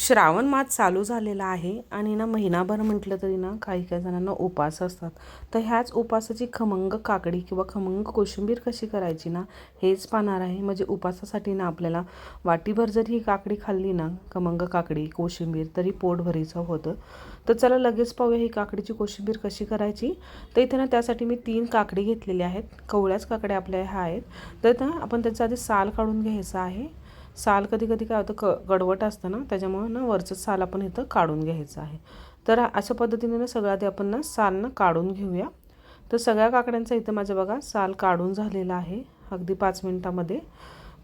श्रावण मास चालू झालेला आहे आणि ना महिनाभर म्हटलं तरी ना काही काही जणांना उपास असतात. तर ह्याच उपासाची खमंग काकडी किंवा खमंग कोशिंबीर कशी करायची ना हेच पाहणार आहे. म्हणजे उपासासाठी ना आपल्याला वाटीभर जर ही काकडी खाल्ली ना खमंग काकडी कोशिंबीर तरी पोट भरीचं होतं. तर चला लगेच पाहूया ही काकडीची कोशिंबीर कशी करायची. तर इथे ना त्यासाठी मी तीन काकडी घेतलेल्या आहेत. कवळ्याच काकड्या आपल्या ह्या आहेत. तर ना आपण त्याचा आधी साल काढून घ्यायचा आहे. साल कधी कधी काय होतं क गडवट असतं ना त्याच्यामुळं ना वरचं साल आपण इथं काढून घ्यायचं आहे. तर अशा पद्धतीने ना सगळं आधी आपण ना साल ना काढून घेऊया. तर सगळ्या काकड्यांचा इथं माझं बघा साल काढून झालेला आहे अगदी पाच मिनटामध्ये.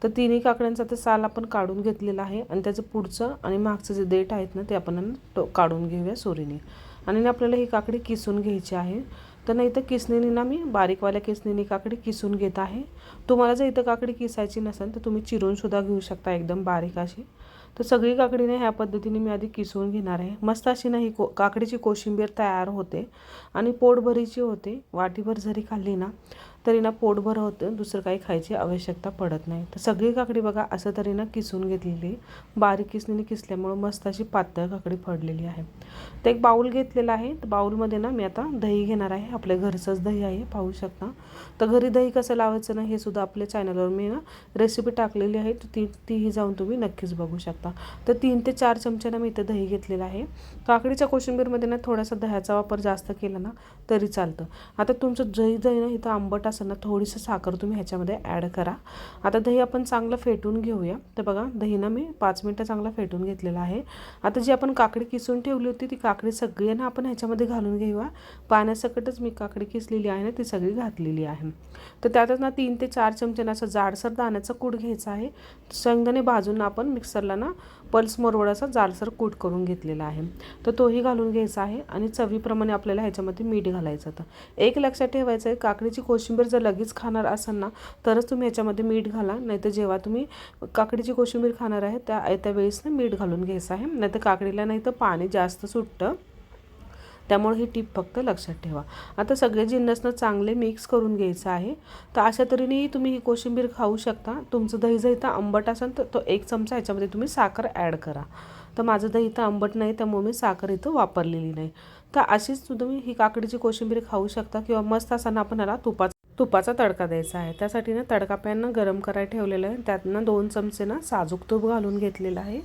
तर तिन्ही काकड्यांचा तर साल आपण काढून घेतलेला आहे आणि त्याचं पुढचं आणि मागचं जे देठ आहेत ना ते आपण टो काढून घेऊया सोरीने. आणि आपल्याला ही काकडी किसून घ्यायची आहे. तर नाही तर किसणीने ना मी बारीकवाल्या किसणीने काकडी किसून घेत आहे. तुम्हाला जर इथं काकडी किसायची नसेल तर तुम्ही चिरूनसुद्धा घेऊ शकता एकदम बारीक अशी. तर सगळी काकडीने ह्या पद्धतीने मी आधी किसून घेणार आहे. मस्त अशी ना ही को काकडीची कोशिंबीर तयार होते आणि पोटभरीची होते. वाटीभर जरी खाल्ली ना तरी ना पोटभर होतं दुसरं काही खायची आवश्यकता पडत नाही. तर सगळी काकडी बघा असं तरी ना किसून घेतलेली बारीक किसणीने किसल्यामुळं मस्त अशी पातळ काकडी पडलेली आहे. तर एक बाऊल घेतलेला आहे. तर बाऊलमध्ये ना मी आता दही घेणार आहे. आपल्या घरचंच दही आहे पाहू शकता. तर घरी दही कसं लावायचं ना हे सुद्धा आपल्या चॅनलवर मी ना रेसिपी टाकलेली आहे. तर ती तीही जाऊन तुम्ही नक्कीच बघू शकता. तर तीन ते चार चमच्यानं मी इथं दही घेतलेलं आहे. काकडीच्या कोशिंबीरमध्ये ना थोडासा दह्याचा वापर जास्त केला ना तरी चालतं. आता तुमचं दही दही ना इथं आंबट असेल ना थोडीसं साखर तुम्ही ह्याच्यामध्ये ॲड करा. आता दही आपण चांगलं फेटून घेऊया. तर बघा दही ना मी पाच मिनटं चांगलं फेटून घेतलेलं आहे. आता जी आपण काकडी किसून ठेवली होती ती काकडी सगळी ना आपण ह्याच्यामध्ये घालून घेऊया. पाण्यासकटच मी काकडी किसलेली आहे ना ती सगळी घातलेली आहे. तर त्यातच ना तीन ते चार चमच्यानं असं जाडसर दाण्याचा कूट घ्यायचा आहे. शेंगदाणे भाजून आपण मिक्सरला ना पल्स मोरवडाचा जाडसर कूट करून घेतलेला आहे. तर तोही घालून घ्यायचा आहे आणि चवीप्रमाणे आपल्याला ह्याच्यामध्ये मीठ घालायचं होतं. एक लक्षात ठेवायचं आहे काकडीची कोशिंबीर जर लगेच खाणार असाल ना तरच तुम्ही ह्याच्यामध्ये मीठ घाला. नाहीतर जेव्हा तुम्ही काकडीची कोशिंबीर खाणार आहे त्या त्या वेळेस ना मीठ घालून घ्यायचं आहे. नाहीतर काकडीला नाही तर पाणी जास्त सुटतं. त्यामुळे ही टीप फक्त लक्षात ठेवा. आता सगळे जिन्नसनं चांगले मिक्स करून घ्यायचं आहे. तर अशा तऱ्हेनेही तुम्ही ही कोशिंबीर खाऊ शकता. तुमचं दही जर इथं आंबट असेल तर तो एक चमचा याच्यामध्ये तुम्ही साखर ॲड करा. तर माझं दही इथं आंबट नाही त्यामुळे मी साखर इथं वापरलेली नाही. तर अशीच तुम्ही ही काकडीची कोशिंबीर खाऊ शकता किंवा मस्त असताना आपण ह्याला तुपाचा तुपाचा तडका द्यायचा आहे. त्यासाठी ना तडका पॅन गरम करायला ठेवलेलं आहे. त्यातनं दोन चमचे ना साजूक तूप घालून घेतलेलं आहे.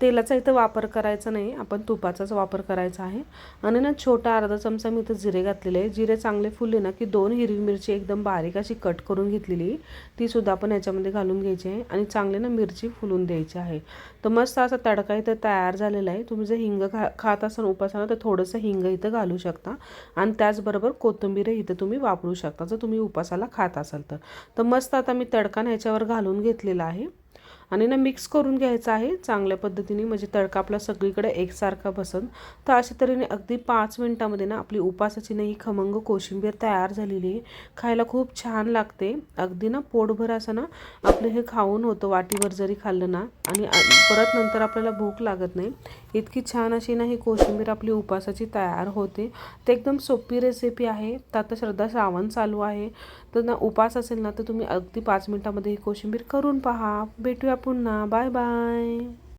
तेलाचा इथं वापर करायचा नाही. आपण तुपाचाच वापर करायचा आहे. आणि ना छोटा अर्धा चमचा मी इथं जिरे घातलेले आहे. जिरे चांगले फुलले ना की दोन हिरवी मिरची एकदम बारीक अशी कट करून घेतलेली तीसुद्धा आपण याच्यामध्ये घालून घ्यायची आहे. आणि चांगले ना मिरची फुलून द्यायची आहे. तर मस्त असा तडका इथं तयार झालेला आहे. तुम्ही जर हिंग खा खात असाल उपासाला तर थोडंसं हिंग इथं घालू शकता. आणि त्याचबरोबर कोथिंबीर इथं तुम्ही वापरू शकता. जर तुम्ही उपासाला खात असाल तर. तर मस्त आता मी तडका ह्याच्यावर घालून घेतलेला आहे. आणि ना मिक्स करून घ्यायचं आहे. चांगल्या पद्धतीने म्हणजे तडका आपला सगळीकडे एकसारखा बसन. तर अशा तऱ्हेने अगदी पाच मिनटामध्ये ना आपली उपासाची ना ही खमंग कोशिंबीर तयार झालेली आहे. खायला खूप छान लागते. अगदी ना पोटभर असं ना आपलं हे खाऊन होतं वाटीवर जरी खाल्लं ना आणि परत नंतर आपल्याला भूक लागत नाही. इतकी छान अशी ना ही कोशिंबीर आपली उपासाची तयार होते. ते एकदम सोपी रेसिपी आहे. तर आता श्रद्धा श्रावण चालू आहे. तर ना उपास असेल ना तर तुम्ही अगदी पाच मिनटामध्ये ही कोशिंबीर करून पहा. भेटूया पुन्हा बाय बाय.